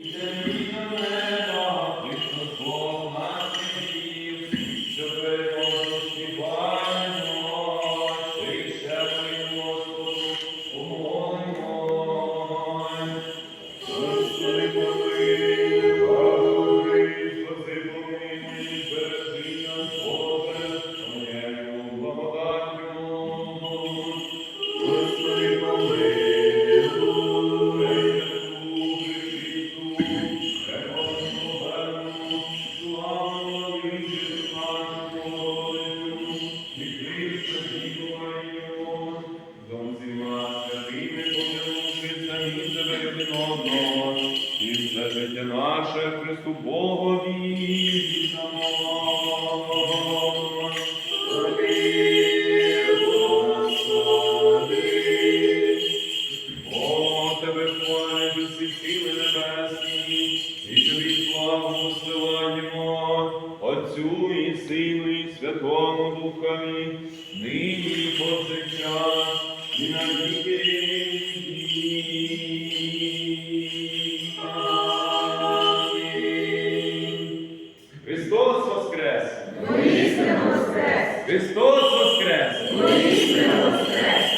Amen. І все життя наше Христу Богові віддамо. О, тебе хвалять усі сили небесні, і тобі славу посилаємо, Отцю і Сину, і Святому Духові, нині повсякчас, і на віки Воскрес! Воскрес! Христос Воскрес! Воскрес!